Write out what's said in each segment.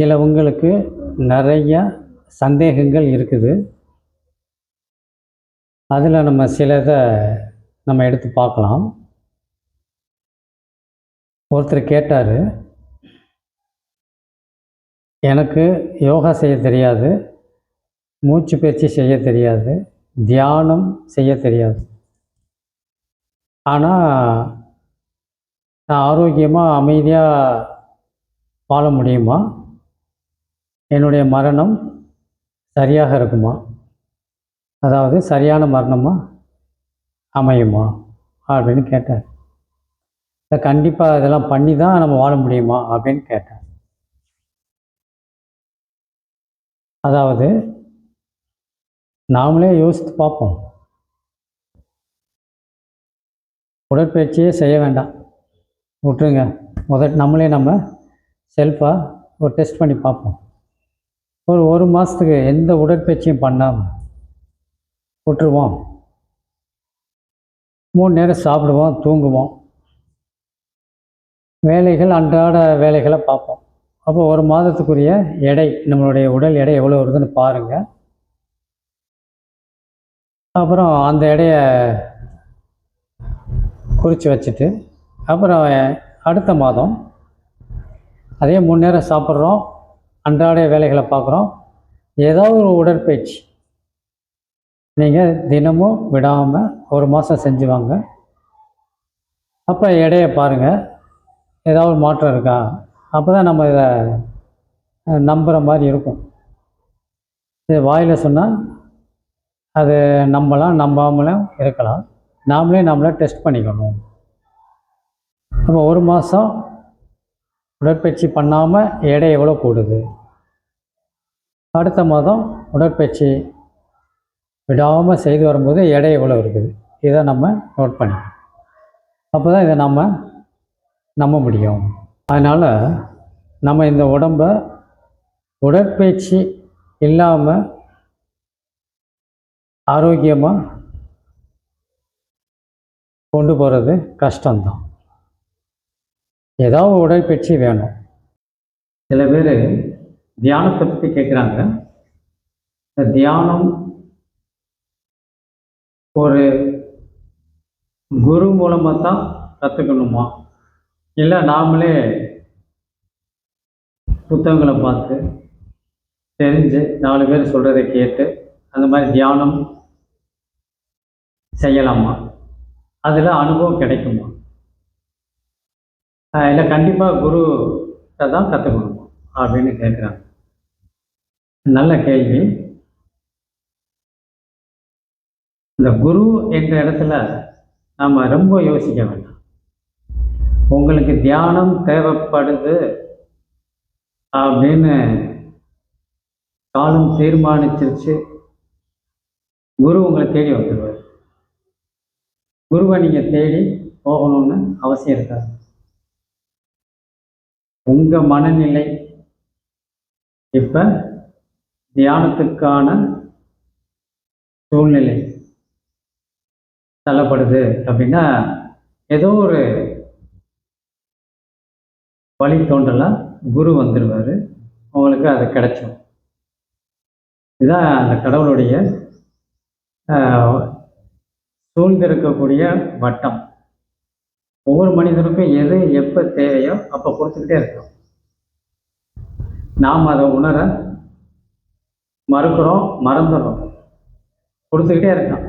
சிலவங்களுக்கு நிறைய சந்தேகங்கள் இருக்குது. அதில் நம்ம சிலதை நம்ம எடுத்து பார்க்கலாம். ஒருத்தர் கேட்டார் எனக்கு யோகா செய்ய தெரியாது மூச்சு பயிற்சி செய்ய தெரியாது தியானம் செய்ய தெரியாது. ஆனால் நான் ஆரோக்கியமாக அமைதியாக வாழ முடியுமா? என்னுடைய மரணம் சரியாக இருக்குமா? அதாவது சரியான மரணமாக அமையுமா? அப்படின்னு கேட்டார். இதை கண்டிப்பாக இதெல்லாம் பண்ணி தான் நம்ம வாழ முடியுமா? அப்படின்னு கேட்டார். அதாவது நாமளே யோசித்து பார்ப்போம். உடற்பயிற்சியே செய்ய வேண்டாம். விட்டுருங்க. முதல் நம்மளே நம்ம செல்ஃபாக ஒரு டெஸ்ட் பண்ணி பார்ப்போம். ஒரு ஒரு மாதத்துக்கு எந்த உடற்பயிற்சியும் பண்ணாமல் விட்டுருவோம். மூணு நேரம் சாப்பிடுவோம் தூங்குவோம். வேலைகள் அன்றாட வேலைகளை பார்ப்போம். அப்போ ஒரு மாதத்துக்குரிய எடை நம்மளுடைய உடல் எடை எவ்வளோ வருதுன்னு பாருங்கள் அப்புறம் அந்த எடையை குறித்து வச்சுட்டு அப்புறம் அடுத்த மாதம் அதே மூணு நேரம் சாப்பிட்றோம். அன்றாட வேலைகளை பார்க்குறோம். ஏதாவது ஒரு உடற்பயிற்சி. நீங்கள் தினமும் விடாமல் ஒரு மாதம் செஞ்சு வாங்க. அப்போ எடையை பாருங்கள் ஏதாவது மாற்றம் இருக்கா? அப்போ தான் நம்ம இதை நம்புகிற மாதிரி இருக்கும். இது வாயில் சொன்னால் அது நம்பலாம் நம்பாமலும் இருக்கலாம். நாமளே நம்மளை டெஸ்ட் பண்ணிக்கணும். நம்ம ஒரு மாதம் உடற்பயிற்சி பண்ணாமல் எடை எவ்வளோ கூடுது? அடுத்த மாதம் உடற்பயிற்சி விடாமல் செய்து வரும்போது எடை எவ்வளோ இருக்குது? இதை நம்ம நோட் பண்ணிக்கணும். அப்போ தான் இதை நம்ம நம்ப முடியும். அதனால் நம்ம இந்த உடம்ப உடற்பயிற்சி இல்லாமல் ஆரோக்கியமாக கொண்டு போகிறது கஷ்டம்தான். ஏதாவது உடற்பயிற்சி வேணும். சில பேர் தியானத்தை பற்றி கேட்குறாங்க இந்த தியானம் ஒரு குரு மூலமாக தான் கற்றுக்கணுமா இல்லை நாமளே புத்தகங்களை பார்த்து தெரிஞ்சு நாலு பேர் சொல்கிறத கேட்டு அந்த மாதிரி தியானம் செய்யலாமா? அதில் அனுபவம் கிடைக்குமா? இல்லை கண்டிப்பாக குரு தான் கற்றுக்கணுமா அப்படின்னு கேட்குறாங்க நல்ல கேள்வி. இந்த குரு என்ற இடத்துல நாம் ரொம்ப யோசிக்க வேண்டாம். உங்களுக்கு தியானம் தேவைப்படுது அப்படின்னு காலம் தீர்மானிச்சிருச்சு. குரு உங்களை தேடி வந்துடுவார் குருவை நீங்கள் தேடி போகணும்னு அவசியம் இருக்காது. உங்கள் மனநிலை இப்போ தியானத்துக்கான சூழ்நிலை தள்ளப்படுது அப்படின்னா ஏதோ ஒரு வழி தோன்றலாம் குரு வந்துடுவார் உங்களுக்கு அது கிடைச்சோம் இதுதான் அந்த கடவுளுடைய சூழ்ந்திருக்கக்கூடிய வட்டம். ஒவ்வொரு மனிதனுக்கும் எது எப்போ தேவையோ அப்போ கொடுத்துக்கிட்டே இருக்கோம் நாம் அதை உணர மறுக்கிறோம் மறந்துடுறோம். கொடுத்துக்கிட்டே இருக்கோம்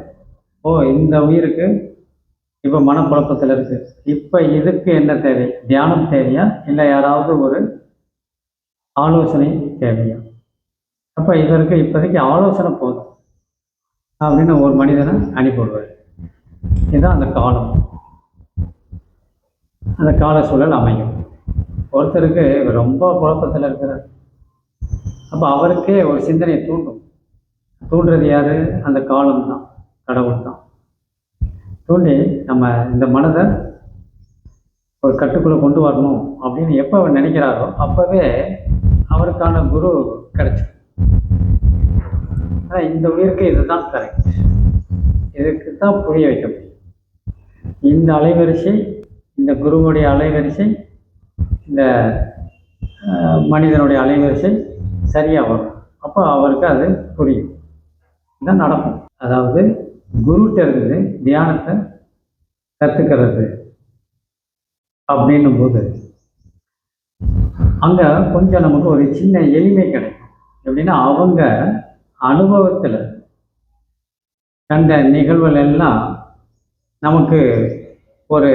ஓ இந்த உயிருக்கு இப்போ மனக்குழப்பத்தில் இருக்கு. இப்போ இதுக்கு என்ன தேவை? தியானம் தேவையா? இல்லை யாராவது ஒரு ஆலோசனை தேவையா? அப்போ இதற்கு இப்போதைக்கு ஆலோசனை போதும். அப்படின்னு ஒரு மனிதனை அனுப்பிவிடுவார். இதுதான் அந்த காலம். அந்த கால சூழல் அமையும். ஒருத்தருக்கு ரொம்ப குழப்பத்தில் இருக்கிறார். அப்போ அவருக்கே ஒரு சிந்தனையை தூண்டும். தூண்டுறது யார்? அந்த காலம் தான் கடவுள் தான் தூண்டி நம்ம இந்த மனதை ஒரு கட்டுக்குள்ளே கொண்டு வரணும் அப்படின்னு எப்போ அவர் நினைக்கிறாரோ அப்போவே அவருக்கான குரு கிடைச்சிடும் ஆனால் இந்த உயிருக்கு இதுதான் கரெக்ட் இதுக்கு தான் புரிய வைக்க முடியும். இந்த அலைவரிசை இந்த குருவுடைய அலைவரிசை இந்த மனிதனுடைய அலைவரிசை சரியாக வரும். அப்போ அவருக்கு அது புரியும். இதான் நடக்கும். அதாவது குருட்ட இருந்து தியானத்தை கற்றுக்கிறது அப்படின்னும் போது அங்கே கொஞ்சம் நமக்கு ஒரு சின்ன எளிமை கிடைக்கும். எப்படின்னா அவங்க அனுபவத்தில் கண்ட நிகழ்வுகள் எல்லாம் நமக்கு ஒரு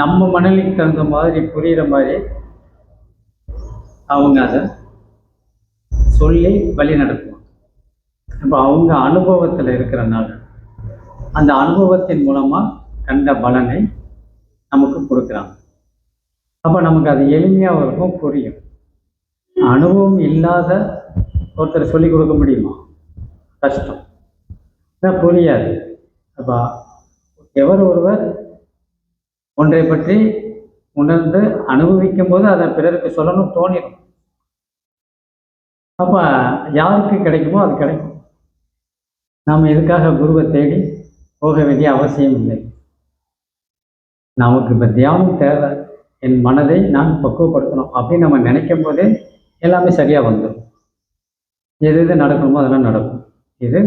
நம்ம மனநிலைக்கு தகுந்த மாதிரி புரிகிற மாதிரி அவங்க அதை சொல்லி வழி நடத்துவாங்க. இப்போ அவங்க அனுபவத்தில் இருக்கிறனால அந்த அனுபவத்தின் மூலமாக கண்ட பலனை நமக்கு கொடுக்குறாங்க. அப்போ நமக்கு அது எளிமையாக இருக்கும் புரியும். அனுபவம் இல்லாத ஒருத்தர் சொல்லிக் கொடுக்க முடியுமா? கஷ்டம். புரியாது. அப்போ எவர் ஒருவர் ஒன்றை பற்றி உணர்ந்து அனுபவிக்கும் போது அதை பிறருக்கு சொல்லணும் தோணிடும். அப்போ யாருக்கு கிடைக்குமோ அது கிடைக்கும். நாம் எதுக்காக குருவை தேடி போக வேண்டிய அவசியம் இல்லை. நமக்கு இப்போ தியானம் தேவை. என் மனதை நான் பக்குவப்படுத்தணும் அப்படின்னு நம்ம நினைக்கும் போதே எல்லாமே சரியாக வந்துடும். எது எது நடக்கணுமோ அதெல்லாம் நடக்கும். இது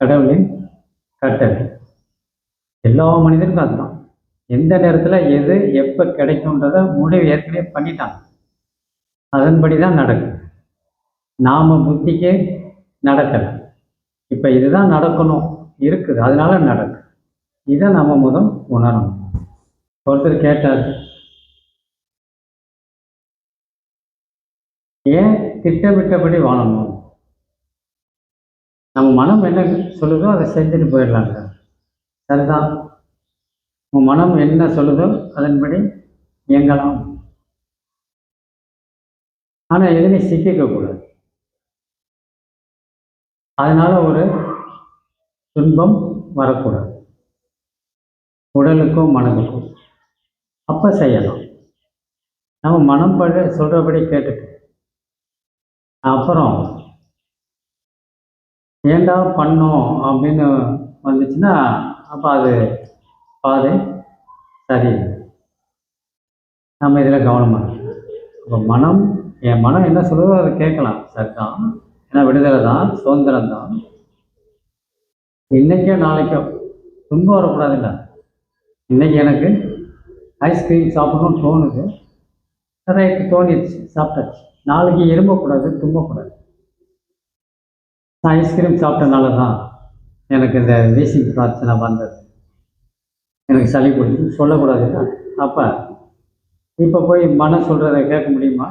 கடவுளின் கட்டளை. எல்லா மனிதனுக்கும் அதுதான். எந்த நேரத்தில் எது எப்போ கிடைக்கும்ன்றத முடிவு ஏற்கனவே பண்ணிட்டான் அதன்படி தான் நடக்கும் நாம் புத்திக்கு நடக்கலை. இப்போ இதுதான் நடக்கணும் இருக்குது. அதனால நடக்கும் இதை நம்ம முதல் உணரணும். ஒருத்தர் கேட்டார் ஏன் திட்டமிட்டபடி வாழணும்? நம்ம மனம் என்ன சொல்லுதோ அதை செஞ்சுட்டு போயிடலாங்க. சரிதான். உன் மனம் என்ன சொல்லுதோ அதன்படி இயங்கலாம். ஆனால் எதுலையும் சிக்கிக்க கூடாது. அதனால ஒரு துன்பம் வரக்கூடாது. உடலுக்கும் மனதுக்கும் அப்போ செய்யலாம். நம்ம மனம் பழ சொல்கிறபடி கேட்டுட்டு. அப்புறம் ஏண்டா பண்ணோம் அப்படின்னு வந்துச்சுன்னா அப்போ அது பாதை சரியில்லை. நம்ம இதில் கவனமாக இப்போ அப்போ மனம் என் மனம் என்ன சொல்லுதோ அதை கேட்கலாம். சரிதான் ஏன்னா விடுதலை தான் சுதந்திரம் தான். இன்றைக்கோ நாளைக்கோ துன்பம் வரக்கூடாதுல்ல? இன்றைக்கி எனக்கு ஐஸ்கிரீம் சாப்பிடணும்னு தோணுது. ரைட்டு தோணிடுச்சு சாப்பிட்டாச்சு. நாளைக்கு இரும்பக்கூடாது தும்பக்கூடாது. நான் ஐஸ்கிரீம் சாப்பிட்டனால தான் எனக்கு இந்த வீசிங் பிரச்சனை வந்தது. எனக்கு சளி பிடிச்சி சொல்லக்கூடாதுல்ல அப்போ இப்போ போய் மனம் சொல்கிறத கேட்க முடியுமா?